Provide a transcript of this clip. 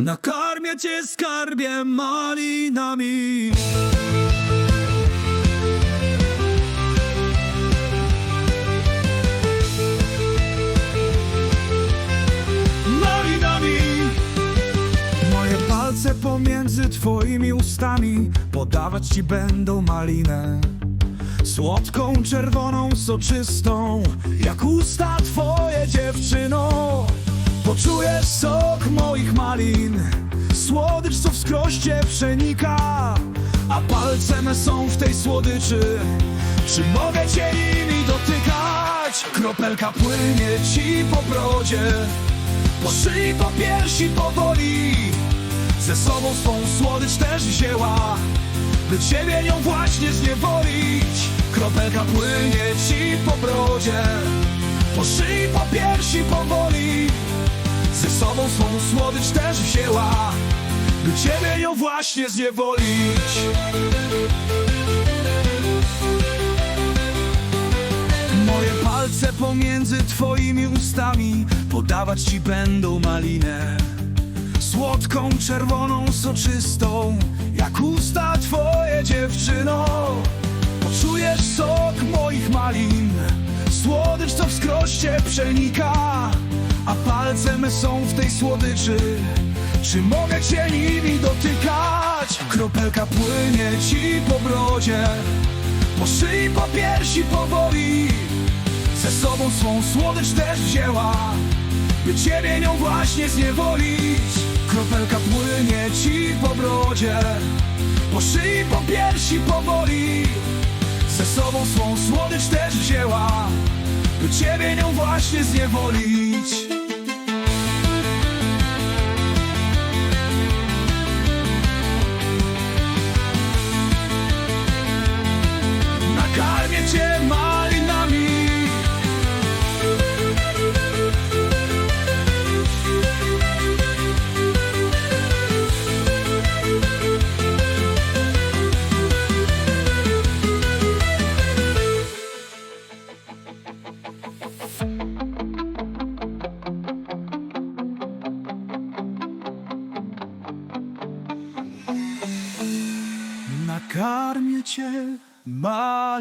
Nakarmię cię skarbie malinami. Malinami. Moje palce pomiędzy twoimi ustami Podawać ci będą malinę. Słodką, czerwoną, soczystą Jak usta twoje dziewczyno. Poczujesz moich malin Słodycz, co w skroście przenika A palce są w tej słodyczy. Czy mogę cię nimi dotykać? Kropelka płynie ci po brodzie. Po szyi, po piersi powoli. Ze sobą swą słodycz też wzięła By ciebie nią właśnie zniewolić. Kropelka płynie ci po brodzie. Po szyi, po piersi powoli Swą słodycz też wzięła By ciebie ją właśnie zniewolić. Moje palce pomiędzy twoimi ustami Podawać ci będą malinę. Słodką, czerwoną, soczystą Jak usta twoje dziewczyno. Poczujesz sok moich malin Słodycz, co w skroście przenika A palce me są w tej słodyczy. Czy mogę cię nimi dotykać? Kropelka płynie ci po brodzie. Po szyi, po piersi powoli. Ze sobą swą słodycz też wzięła by ciebie nią właśnie zniewolić. Kropelka płynie ci po brodzie. Po szyi, po piersi powoli. Ze sobą swą słodycz też wzięła ciebie nią właśnie zniewolić Nakarmię Cię malinami.